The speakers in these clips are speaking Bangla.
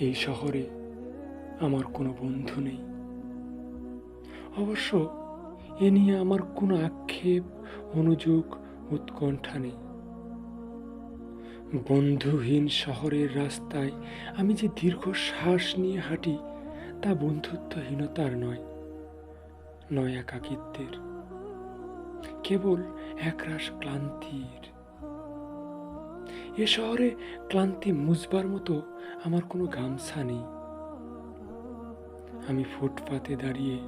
এই শহরে আমার কোনো বন্ধু নেই। অবশ্য এ নিয়ে আমার কোনো আক্ষেপ অনুযোগ উৎকণ্ঠা নেই। বন্ধুহীন শহরের রাস্তায় আমি যে দীর্ঘ শ্বাস নিয়ে হাঁটি, তা বন্ধুত্বহীনতার নয় নয় একাকিত্বের কেবল একরাশ ক্লান্তির এ শহরে ক্লান্তি মুজবার মতো আমার কোনো গামছা নেই। আমি ফুটপাতে দাঁড়িয়ে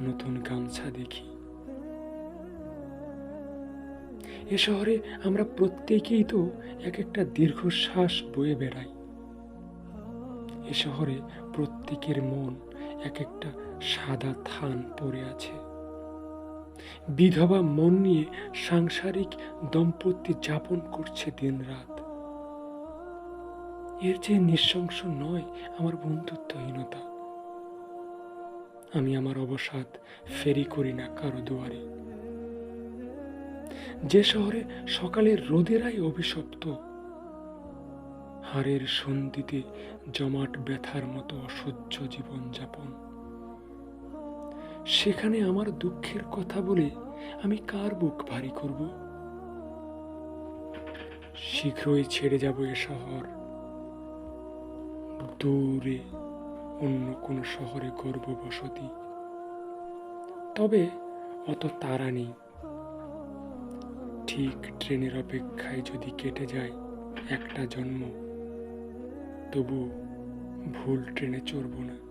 নতুন গামছা দেখি। এ শহরে আমরা প্রত্যেকেই তো এক একটা দীর্ঘশ্বাস বয়ে বেড়াই। এ শহরে প্রত্যেকের মন এক একটা সাদা থান পড়ে আছে। বিধবা মন নিয়ে সাংসারিক দম্পতি যাপন করছে দিনরাত। এর চেয়ে নৃশংস নয় আমার বন্ধুত্বহীনতা। আমি আমার অবসাদ ফেরি করি না কারও দুয়ারে। যে শহরে সকালের রোদেরাই অভিশপ্ত, হাড়ের সন্ধিতে জমাট ব্যথার মতো অসহ্য জীবনযাপন। সেখানে আমার দুঃখের কথা বলে আমি কার বুক ভারী করব? শীঘ্রই ছেড়ে যাব এ শহর। দূরে অন্য কোনো শহরে গর্ভবসতি বসতি তবে অত তারা নেই। ঠিক ট্রেনের অপেক্ষায় যদি কেটে যায় একটা জন্ম, তবু ভুল ট্রেনে চড়ব না।